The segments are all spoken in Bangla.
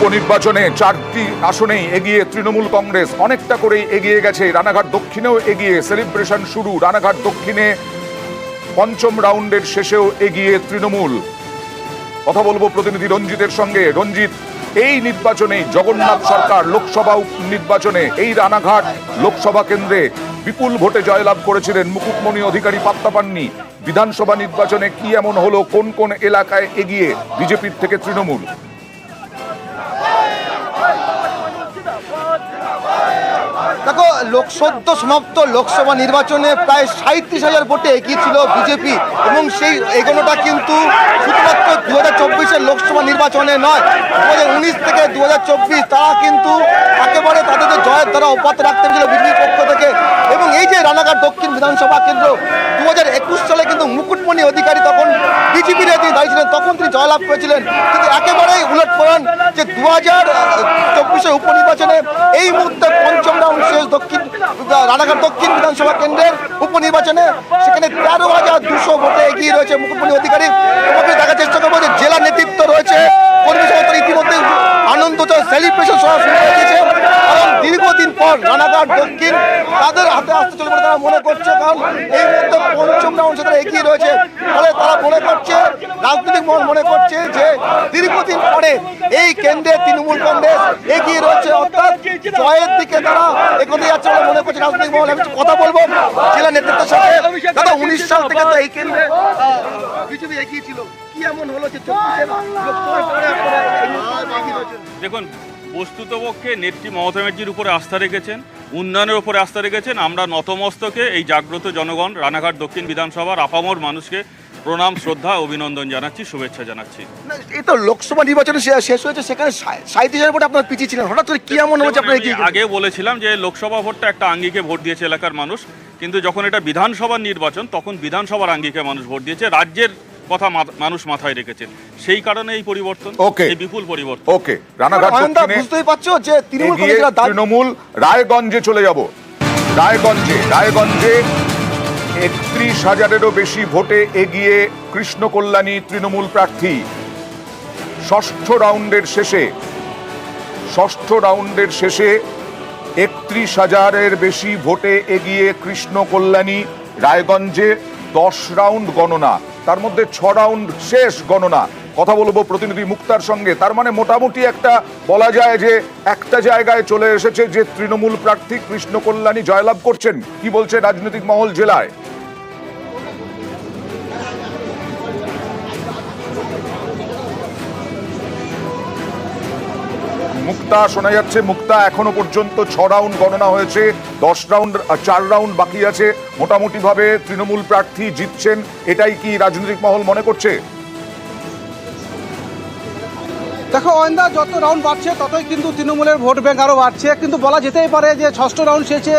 উপনির্বাচনে চারটি আসনেই এগিয়ে তৃণমূল কংগ্রেস। অনেকটা করেই এগিয়ে গেছে। রানাঘাট দক্ষিণেও এগিয়ে সেলিব্রেশন শুরু। রানাঘাট দক্ষিণে পঞ্চম রাউন্ডের শেষেও এগিয়ে তৃণমূল। কথা বলব প্রতিনিধি রঞ্জিতের সঙ্গে। রঞ্জিত, এই নির্বাচনে জগন্নাথ সরকার লোকসভা নির্বাচনে এই রানাঘাট লোকসভা কেন্দ্রে বিপুল ভোটে জয়লাভ করেছিলেন মুকুটমণি অধিকারী পাত্তা পাননি বিধানসভা নির্বাচনে কি এমন হলো? কোন কোন এলাকায় এগিয়ে বিজেপির থেকে তৃণমূল? দেখো লোক সদ্য সমাপ্ত লোকসভা নির্বাচনে প্রায় সাঁত্রিশ হাজার ভোটে এগিয়েছিল বিজেপি, এবং সেই এগোনোটা কিন্তু শুধুমাত্র দু হাজার চব্বিশের লোকসভা নির্বাচনে নয় দু হাজার উনিশ থেকে দু হাজার চব্বিশ, তারা কিন্তু একেবারে তাদের যে জয়ের দ্বারা অব্যাহত রাখতে পেরেছিল বিজেপির পক্ষ থেকে। এবং এই যে রানাঘাট দক্ষিণ বিধানসভা কেন্দ্র দু হাজার একুশ সালে কিন্তু মুকুটমণি অধিকারী তখন বিজেপির তিনি দাঁড়িয়েছিলেন তখন তিনি জয়লাভ করেছিলেন। কিন্তু একেবারেই উলট করেন যে দু হাজার চব্বিশের উপনির্বাচনে এই মুহূর্তে পঞ্চম রাউন্ড শেষ দক্ষিণ, রানাঘাট দক্ষিণ বিধানসভা কেন্দ্রের উপনির্বাচনে সেখানে তেরো হাজার দুশো ভোটে এগিয়ে রয়েছে মুকুটমণি অধিকারী। এবং দেখার চেষ্টা করব যে জেলা নেতৃত্ব রয়েছে। সমর্থন ইতিমধ্যে আনন্দ সেলিব্রেশন সহ শুরু হয়ে গেছে। কারণ দীর্ঘদিন পর রানাঘাট, দক্ষিণ তাদের হাতে আসতে চলে বলে তারা মনে করছে। কারণ এই মুহূর্তে পঞ্চম রাউন্ড তারা এগিয়ে রয়েছে। ফলে তারা মনে করছে, রাজনৈতিক মহল মনে করছে যে দীর্ঘদিন পরে এই কেন্দ্রে তৃণমূল কংগ্রেস এগিয়ে রয়েছে। অর্থাৎ জয়ের দিকে তারা এগোতে যাচ্ছে বলে মনে করছে রাজনৈতিক মহল। আমি কথা বলব জেলা নেতৃত্বের সাথে। দাদা, উনিশ সাল থেকে তো এই কেন্দ্রে বিজেপি এগিয়ে কি এমন হলো যে? দেখুন বস্তুতপক্ষে নেত্রী মমতা ব্যানার্জির উপরে আস্থা রেখেছেন উন্নয়নের উপরে আস্থা রেখেছেন আমরা নতমস্তকে এই জাগ্রত জনগণ রানাঘাট দক্ষিণ বিধানসভার আপামর মানুষকে প্রণাম শ্রদ্ধা অভিনন্দন জানাচ্ছি শুভেচ্ছা জানাচ্ছি। এই তো লোকসভা নির্বাচন শেষ হয়েছে সেখানে সাঁইত্রিশ হাজার ভোটে আপনার পিছিয়ে ছিলেন। হঠাৎ করে কি এমন হয়েছে আপনার আগে বলেছিলাম যে লোকসভা ভোটটা একটা আঙ্গিকে ভোট দিয়েছে এলাকার মানুষ কিন্তু যখন এটা বিধানসভার নির্বাচন তখন বিধানসভার আঙ্গিকে মানুষ ভোট দিয়েছে। রাজ্যের কথা মানুষ মাথায় রেখেছেন। সেই কারণে এই পরিবর্তন Okay. এই বিপুল পরিবর্তন। ওকে রানাঘাট বুঝতেই পারছ যে তৃণমূল রায়গঞ্জে চলে যাব। রায়গঞ্জে রায়গঞ্জে একত্রিশ হাজারেরও বেশি ভোটে এগিয়ে কৃষ্ণ কল্যাণী তৃণমূল প্রার্থী। ষষ্ঠ রাউন্ডের শেষে ষষ্ঠ রাউন্ডের শেষে একত্রিশ হাজারের বেশি ভোটে এগিয়ে কৃষ্ণ কল্যাণী রায়গঞ্জে দশ রাউন্ড গণনা। তার মধ্যে ছ রাউন্ড শেষ গণনা। কথা বলব প্রতিনিধি মুক্তার সঙ্গে। তার মানে মোটামুটি একটা বলা যায় যে একটা জায়গায় চলে এসেছে যে তৃণমূল প্রার্থী কৃষ্ণ কল্যাণী জয়লাভ করছেন। কি বলছে রাজনৈতিক মহল জেলায়? মুক্তা শোনা যাচ্ছে, মুক্তা এখনও পর্যন্ত ছ রাউন্ড গণনা হয়েছে, দশ রাউন্ড চার রাউন্ড বাকি আছে। মোটামুটিভাবে তৃণমূল প্রার্থী জিতছেন, এটাই কি রাজনৈতিক মহল মনে করছে? দেখো অয়েন্দা, যত রাউন্ড বাড়ছে, ততই কিন্তু তৃণমূলের ভোট ব্যাংক আরও বাড়ছে। কিন্তু বলা যেতেই পারে যে ষষ্ঠ রাউন্ড শেষে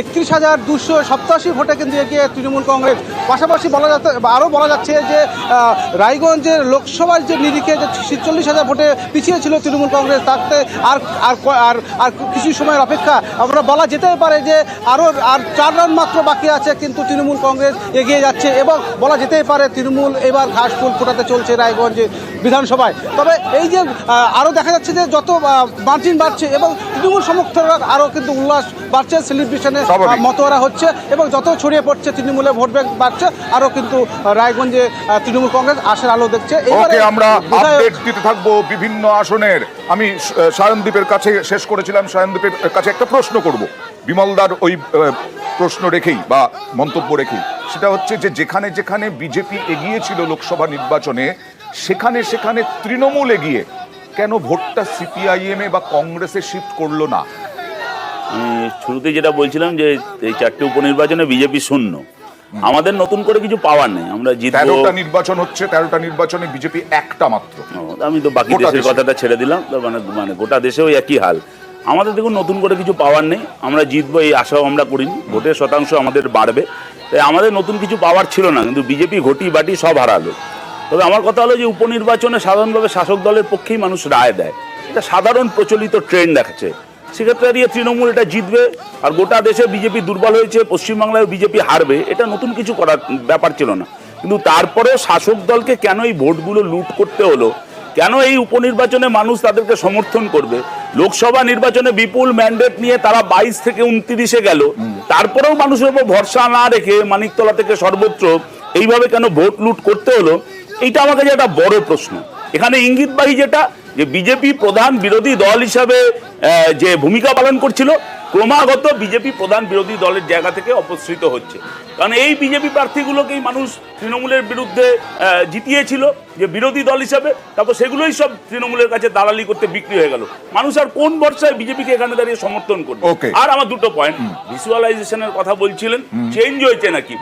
একত্রিশ হাজার দুশো সপ্তাশি ভোটে কিন্তু এগিয়ে তৃণমূল কংগ্রেস। পাশাপাশি বলা যাচ্ছে আরও বলা যাচ্ছে যে রায়গঞ্জের লোকসভার যে নিরিখে যে ছিচল্লিশ হাজার ভোটে পিছিয়ে ছিল তৃণমূল কংগ্রেস, তাতে আর আর আর আর কিছু সময়ের অপেক্ষা। আমরা বলা যেতেই পারে যে আরও আর চার রাউন্ড মাত্র বাকি আছে, কিন্তু তৃণমূল কংগ্রেস এগিয়ে যাচ্ছে এবং বলা যেতেই পারে তৃণমূল এবার ঘাস ফুল ফোটাতে চলছে রায়গঞ্জে বিধানসভায়। তবে এই যে আরও দেখা যাচ্ছে যে যত মার্জিন বাড়ছে এবং তৃণমূল সমর্থকরা আরও কিন্তু উল্লাস বাড়ছে সেলিব্রেশনে। মতোয়ারা হচ্ছে এবং যত ছড়িয়ে পড়ছে তৃণমূলে ভোট ব্যাংক বাড়ছে আরও কিন্তু রায়গঞ্জে তৃণমূল কংগ্রেস আশার আলো দেখছে। ওকে আমরা আপডেট দিতে থাকব বিভিন্ন আসনের। আমি সায়নদ্বীপের কাছে শেষ করেছিলাম। সায়নদীপের কাছে একটা প্রশ্ন করব। বিমলদার ওই প্রশ্ন রেখেই বা মন্তব্য রেখেই। সেটা হচ্ছে যে যেখানে যেখানে বিজেপি এগিয়েছিল লোকসভা নির্বাচনে সেখানে সেখানে তৃণমূল এগিয়ে কেন ভোটটা সিপিআইএম এ বা কংগ্রেসে শিফট করল না? শুরুতে যেটা বলছিলাম যে এই চারটে উপনির্বাচনে বিজেপি শূন্য। আমাদের নতুন করে কিছু পাওয়ার নেই। আমরা তেরোটা নির্বাচন হচ্ছে তেরোটা নির্বাচনে বিজেপি একটা মাত্র। আমি তো বাকি দেশের কথাটা ছেড়ে দিলাম। মানে মানে গোটা দেশেও একই হাল। আমাদের দেখুন নতুন করে কিছু পাওয়ার নেই। আমরা জিতবো এই আশাও আমরা করিনি। ভোটের শতাংশ আমাদের বাড়বে। তাই আমাদের নতুন কিছু পাওয়ার ছিল না কিন্তু বিজেপি ঘটি বাটি সব হারালো। তবে আমার কথা হলো যে উপনির্বাচনে সাধারণভাবে শাসক দলের পক্ষেই মানুষ রায় দেয়। এটা সাধারণ প্রচলিত ট্রেন্ড দেখাচ্ছে। সেক্ষেত্রে দাঁড়িয়ে তৃণমূল এটা জিতবে আর গোটা দেশে বিজেপি দুর্বল হয়েছে পশ্চিমবাংলায় বিজেপি হারবে, এটা নতুন কিছু করার ব্যাপার ছিল না। কিন্তু তারপরেও শাসক দলকে কেন এই ভোটগুলো লুট করতে হলো? কেন এই উপনির্বাচনে মানুষ তাদেরকে সমর্থন করবে? লোকসভা নির্বাচনে বিপুল ম্যান্ডেট নিয়ে তারা বাইশ থেকে উনত্রিশে গেল। তারপরেও মানুষের উপর ভরসা না রেখে মানিকতলা থেকে সর্বত্র এইভাবে কেন ভোট লুট করতে হলো? এইটা আমার কাছে একটা বড় প্রশ্ন। এখানে ইঙ্গিতবাহী যেটা যে বিজেপি প্রধান বিরোধী দল হিসাবে যে ভূমিকা পালন করছিল ক্রমাগত বিজেপি প্রধান বিরোধী দলের জায়গা থেকে অপসৃত হচ্ছে। কারণ এই বিজেপি প্রার্থীগুলোকেই মানুষ তৃণমূলের বিরুদ্ধে জিতিয়েছিল যে বিরোধী দল হিসাবে তারপর সেগুলোই সব তৃণমূলের কাছে দালালি করতে বিক্রি হয়ে গেল। মানুষ আর কোন ভরসায় বিজেপিকে এখানে দাঁড়িয়ে সমর্থন করবে. আর আমার দুটো পয়েন্ট ভিজুয়ালাইজেশনের কথা বলছিলেন চেঞ্জ হয়েছে নাকি?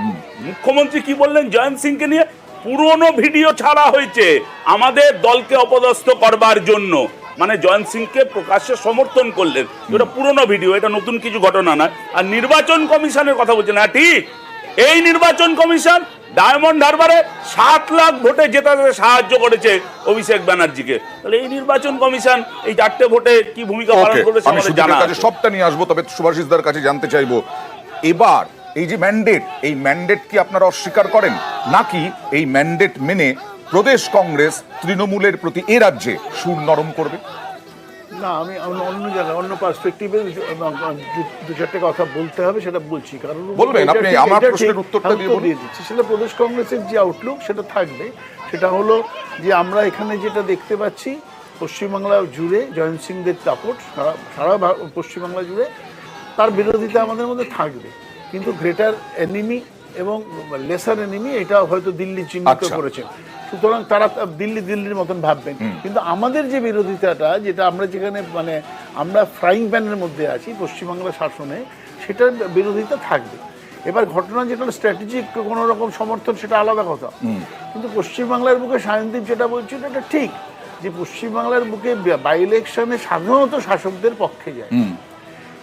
মুখ্যমন্ত্রী কি বললেন? জয়ন্ত সিংকে নিয়ে পুরনো ভিডিও ছাড়া হয়েছে আমাদের দলকে অপদস্থ করবার জন্য। মানে জয়ন্ত সিংকে প্রকাশ্যে সমর্থন করলেন। এটা পুরনো ভিডিও এটা নতুন কিছু ঘটনা নয়। আর নির্বাচন কমিশনের কথা বলছেন। হ্যাঁ ঠিক। এই নির্বাচন কমিশন ডায়মন্ড হারবারে সাত লাখ ভোটে জেতাতে সাহায্য করেছে অভিষেক ব্যানার্জিকে। তাহলে এই নির্বাচন কমিশন এই চারটে ভোটে কি ভূমিকা পালন আছে। সবটা নিয়ে আসব তবে সুভাষিসদার কাছে জানতে চাইব। এবার এই যে ম্যান্ডেট এই ম্যান্ডেট কি আপনারা অস্বীকার করেন? নাকি এই ম্যান্ডেট মেনে প্রদেশ কংগ্রেস তৃণমূলের প্রতি এ রাজ্যে সুর নরম করবে? না আমি অন্য জায়গায় অন্য পার্সপেক্টিভে দু চারটে কথা বলতে হবে সেটা বলছি। কারণ বলবেন, আপনি আমার প্রশ্নের উত্তরটা দিয়ে দিচ্ছি। সেটা প্রদেশ কংগ্রেসের যে আউটলুক সেটা থাকবে। সেটা হলো যে আমরা এখানে যেটা দেখতে পাচ্ছি পশ্চিমবাংলা জুড়ে জয়ন্ত সিংদের দাপট সারা সারা পশ্চিমবাংলা জুড়ে তার বিরোধিতা আমাদের মধ্যে থাকবে। কিন্তু গ্রেটার এনিমি এবং লেসার এনিমি এটা হয়তো দিল্লি চিহ্নিত আচ্ছা। করেছেন। সুতরাং তারা দিল্লি দিল্লির মতন ভাববেন। কিন্তু আমাদের যে বিরোধিতাটা যেটা আমরা যেখানে মানে আমরা ফ্রাইং প্যানের মধ্যে আছি পশ্চিমবাংলা শাসনে সেটার বিরোধিতা থাকবে। এবার ঘটনা যেটা স্ট্র্যাটেজিক কোনো রকম সমর্থন সেটা আলাদা কথা। কিন্তু পশ্চিমবাংলার বুকে সায়নদীপ যেটা বলছিল এটা ঠিক। যে পশ্চিমবাংলার বুকে বাই ইলেকশনে সাধারণত শাসকদের পক্ষে যায়।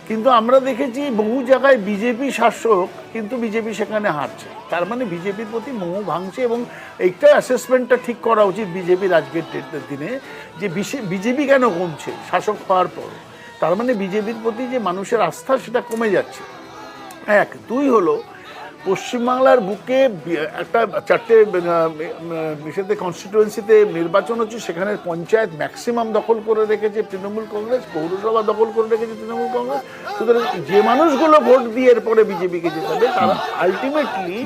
কিন্তু আমরা দেখেছি বহু জায়গায় বিজেপি শাসক কিন্তু বিজেপি সেখানে হারছে। তার মানে বিজেপির প্রতি মোহ ভাঙছে এবং এইটা অ্যাসেসমেন্টটা ঠিক করা উচিত বিজেপির আজকের দিনে যে বিজেপি কেন কমছে শাসক হওয়ার পর। তার মানে বিজেপির প্রতি যে মানুষের আস্থা সেটা কমে যাচ্ছে। এক। দুই হলো পশ্চিমবাংলার বুকে একটা চারটে বিষয়তে কনস্টিটুয়েন্সিতে নির্বাচন হচ্ছে সেখানে পঞ্চায়েত ম্যাক্সিমাম দখল করে রেখেছে তৃণমূল কংগ্রেস পৌরসভা দখল করে রেখেছে তৃণমূল কংগ্রেস। সুতরাং যে মানুষগুলো ভোট দিয়ে এরপরে বিজেপিকে যেতে হবে তারা আলটিমেটলি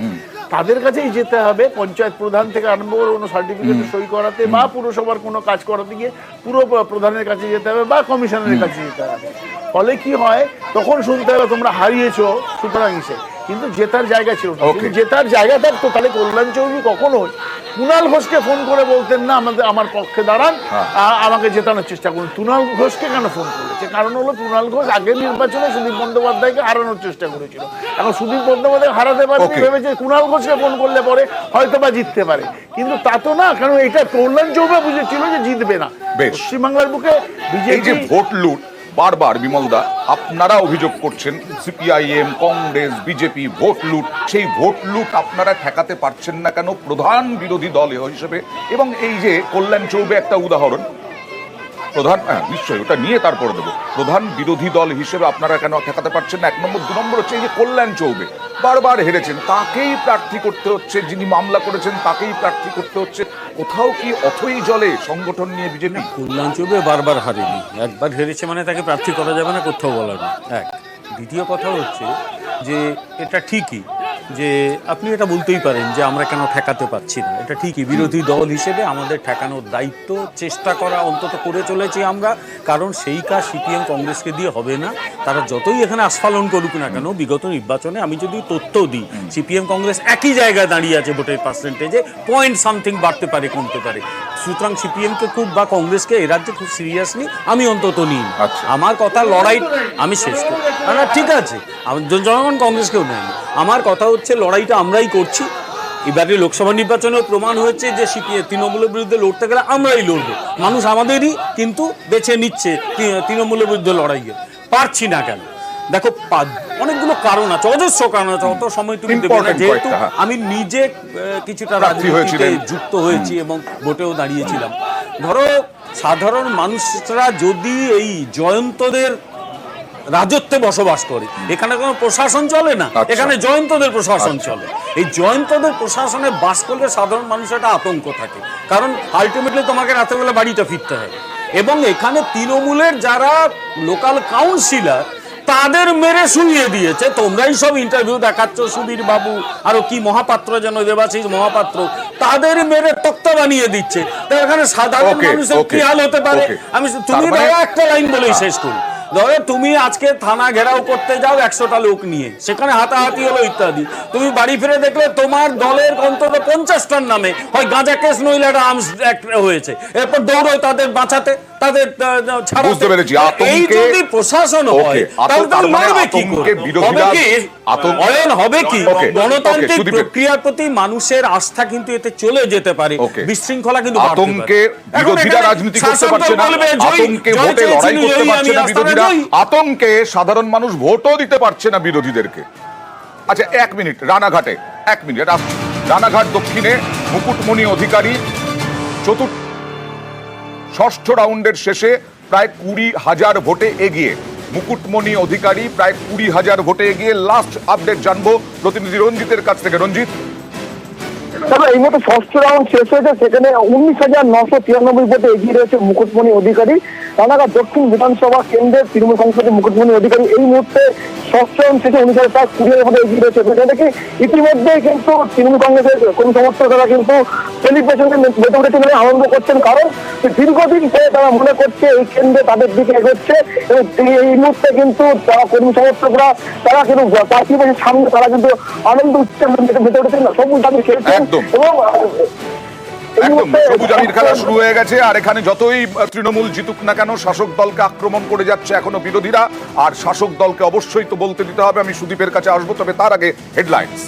তাদের কাছেই যেতে হবে পঞ্চায়েত প্রধান থেকে আরম্ভ করে কোনো সার্টিফিকেট সই করাতে বা পুরসভার কোনো কাজ করাতে গিয়ে পুরো প্রধানের কাছে যেতে হবে বা কমিশনারের কাছে যেতে হবে। ফলে কি হয় তখন শুনতে হবে তোমরা হারিয়েছো সুতরাং ইসে কিন্তু জেতার জায়গা ছিল না। জেতার জায়গা থাকতো তাহলে কল্যাণ চৌধুরী কখনোই কুণাল ঘোষকে ফোন করে বলতেন না আমাদের আমার পক্ষে দাঁড়ান হ্যাঁ। আমাকে জেতানোর চেষ্টা করুন। তুনাল ঘোষকে কেন ফোন করেছে? কারণ হলো তুনাল ঘোষ আগের নির্বাচনে সুদীপ বন্দ্যোপাধ্যায়কে হারানোর চেষ্টা করেছিল। এখন সুদীপ বন্দ্যোপাধ্যায় হারাতে Okay. ভেবেছে কুণাল ঘোষকে ফোন করলে পরে হয়তো বা জিততে পারে। কিন্তু তা তো না কারণ এটা কল্যাণ চৌবে বুঝেছিল যে জিতবে না। পশ্চিমবাংলার বুকে এই যে বিজেপি ভোট লুট বারবার বিমলদা, আপনারা অভিযোগ করছেন সিপিআইএম, কংগ্রেস, বিজেপি, ভোট লুট। সেই ভোট লুট আপনারা ঠেকাতে পারছেন না কেন? প্রধান বিরোধী দল হিসেবে। এবং এই যে কল্যাণ চৌবে একটা উদাহরণ প্রধান হ্যাঁ নিশ্চয়ই, ওটা নিয়ে তারপরে দেবো। প্রধান বিরোধী দল হিসেবে আপনারা কেন ঠেকাতে পারছেন না? এক নম্বর, দু নম্বর হচ্ছে যে কল্যাণ চৌবে। বারবার হেরেছেন, তাকেই প্রার্থী করতে হচ্ছে, যিনি মামলা করেছেন তাকেই প্রার্থী করতে হচ্ছে। কোথাও কি অথই জলে সংগঠন নিয়ে বিজেপি? কল্যাণ চৌবে বারবার হারেনি। একবার হেরেছে মানে তাকে প্রার্থী করা যাবে না, কোথাও নেই। এক, দ্বিতীয় কথা হচ্ছে যে এটা ঠিকই যে আপনি এটা বলতেই পারেন যে আমরা কেন ঠেকাতে পারছি না। এটা ঠিকই বিরোধী দল হিসেবে আমাদের ঠেকানোর দায়িত্ব, চেষ্টা করা অন্তত করে চলেছি আমরা, কারণ সেই কাজ সিপিএম কংগ্রেসকে দিয়ে হবে না। তারা যতই এখানে আস্ফালন করুক না কেন, বিগত নির্বাচনে আমি যদি তথ্য দিই, সিপিএম কংগ্রেস একই জায়গায় দাঁড়িয়ে আছে ভোটের পার্সেন্টেজে পয়েন্ট সামথিং বাড়তে পারে, কমতে পারে। সুতরাং সিপিএমকে খুব বা কংগ্রেসকে এ রাজ্যে খুব সিরিয়াসলি আমি অন্তত নিই আচ্ছা। আমার কথা লড়াই আমি শেষ করি। না, ঠিক আছে। জনগণ কংগ্রেসকেও নেয়নি। আমার কথা হচ্ছে লড়াইটা আমরাই করছি। এবারে লোকসভা নির্বাচনেও প্রমাণ হয়েছে যে সিপিএম তৃণমূলের বিরুদ্ধে লড়তে গেলে আমরাই লড়বো। মানুষ আমাদেরই কিন্তু বেছে নিচ্ছে তৃণমূলের বিরুদ্ধে লড়াইয়ে। পারছি না কেন? দেখো অনেকগুলো কারণ আছে অজস্র কারণ আছে অত সময় তুমি দেবে না। যেহেতু হ্যাঁ। আমি নিজে কিছুটা রাজনীতিতে যুক্ত হয়েছি এবং ভোটেও দাঁড়িয়েছিলাম। ধরো সাধারণ মানুষরা যদি এই জয়ন্তদের রাজত্বে বসবাস করে এখানে কোনো প্রশাসন চলে না? আচ্ছা। এখানে জয়ন্তদের প্রশাসন আচ্ছা। চলে। এই জয়ন্তদের প্রশাসনে বাস করলে সাধারণ মানুষের একটা আতঙ্ক থাকে। কারণ আলটিমেটলি তোমাকে রাতেরবেলা বাড়িটা ফিরতে হবে। এবং এখানে তৃণমূলের যারা লোকাল কাউন্সিলর তাদের মেরে শুইয়ে দিয়েছে। তোমরাই সব ইন্টারভিউ দেখাচ্ছ সুধীর বাবু আরও কি মহাপাত্র যেন দেবাশিস মহাপাত্র তাদের মেরে তক্তা বানিয়ে দিচ্ছে। তো এখানে সাধারণ মানুষের কি হাল হতে পারে। আমি তুমি মানে- একটা লাইন বলেই শেষ করি। ধরো তুমি আজকে থানা ঘেরাও করতে যাও একশোটা লোক নিয়ে সেখানে হাতাহাতি হলো ইত্যাদি। তুমি বাড়ি ফিরে দেখলে তোমার দলের অন্তত পঞ্চাশটার নামে হয় গাঁজা কেস নইলে একটা আর্মস হয়েছে। এরপর দৌড়ো তাদের বাঁচাতে। তাদের। বুঝতে পেরেছি, এই যদি প্রশাসন হয় তাহলে তার মানে মারবে কি? হবে কি? অয়ন হবে কি? গণতান্ত্রিক প্রক্রিয়ার প্রতি মানুষের আস্থা কিন্তু এতে চলে যেতে পারে। বিশৃঙ্খলা কিন্তু আতঙ্কে বিরোধীরা রাজনীতি করতে পারছে না। আতঙ্কে ভোটে লড়াই করতে পারছে না বিরোধীরা। আতঙ্কে সাধারণ মানুষ ভোটও দিতে পারছে না বিরোধীদেরকে। আচ্ছা এক মিনিট রানাঘাটে এক মিনিট রানাঘাট দক্ষিণে মুকুটমণি অধিকারী চতুর্থ ষষ্ঠ রাউন্ডের শেষে প্রায় কুড়ি হাজার ভোটে এগিয়ে, মুকুটমণি অধিকারী প্রায় কুড়ি হাজার ভোটে এগিয়ে লাস্ট আপডেট জানব। প্রতিনিধি রঞ্জিতের কাছ থেকে। রঞ্জিত? তবে এই মতো ষষ্ঠ রাউন্ড শেষ হয়েছে, সেখানে উনিশ হাজার নশো তিরানব্বই ভোটে এগিয়ে রয়েছে মুকুটমণি অধিকারী। রানাঘাট দক্ষিণ বিধানসভা কেন্দ্রের তৃণমূল সংসদের মুকুটমণি অধিকারী, এই মুহূর্তে ষষ্ঠ রাউন্ড শেষে উনিশ হাজার প্রায় কুড়ি হাজার ভোটে এগিয়ে রয়েছে। সেখানে দেখি, ইতিমধ্যেই কিন্তু তৃণমূল কংগ্রেসের কোন সমর্থকরা কিন্তু সেলিব্রেশনে মেতে উঠেছে বলে আনন্দ করছেন। কারণ দীর্ঘদিন ধরে তারা মনে করছে এই কেন্দ্রে তাদের দিকে এগোচ্ছে এবং এই মুহূর্তে কিন্তু তারা কর্মী সমর্থকরা, তারা কিন্তু বছর সামনে তারা কিন্তু আনন্দ উচ্চারণ মেতে উঠেছেন। সবুজ দাবি খেলছেন। একদম। একদম। সবুজ আমির খেলা শুরু হয়ে গেছে, আর এখানে যতই তৃণমূল জিতুক না কেন, শাসক দলকে আক্রমণ করে যাচ্ছে এখনও বিরোধীরা। আর শাসক দলকে অবশ্যই তো বলতে দিতে হবে, আমি সুদীপের কাছে আসব, তবে তার আগে হেডলাইন্স